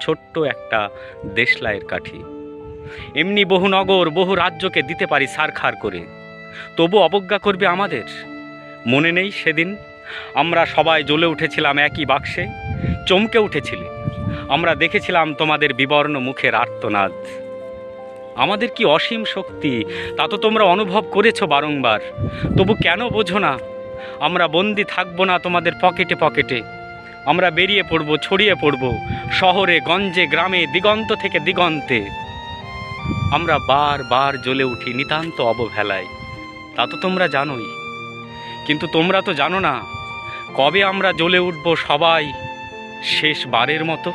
ছোট্ট একটা দেশলাইয়ের কাঠি। এমনি বহু নগর, বহু রাজ্যকে দিতে পারি সারখার করে। তবু অবজ্ঞা করবে আমাদের? মনে নেই সেদিন? আমরা সবাই জ্বলে উঠেছিলাম একই বাক্সে। চমকে উঠেছিলে। আমরা দেখেছিলাম তোমাদের বিবর্ণ মুখের আর্তনাদ। আমাদের কি অসীম শক্তি? তা তো তোমরা অনুভব করেছ বারংবার। তবু কেন বোঝো না? আমরা বন্দি থাকব না তোমাদের পকেটে পকেটে। আমরা বেরিয়ে পড়ব, ছড়িয়ে পড়ব শহরে, গঞ্জে, গ্রামে, দিগন্ত থেকে দিগন্তে। আমরা বার বার জ্বলে উঠি নিতান্ত অবহেলায়। তা তো তোমরা জানোই। কিন্তু তোমরা তো জানো না, কবে আমরা জ্বলে উঠব সবাই শেষবারের মতো?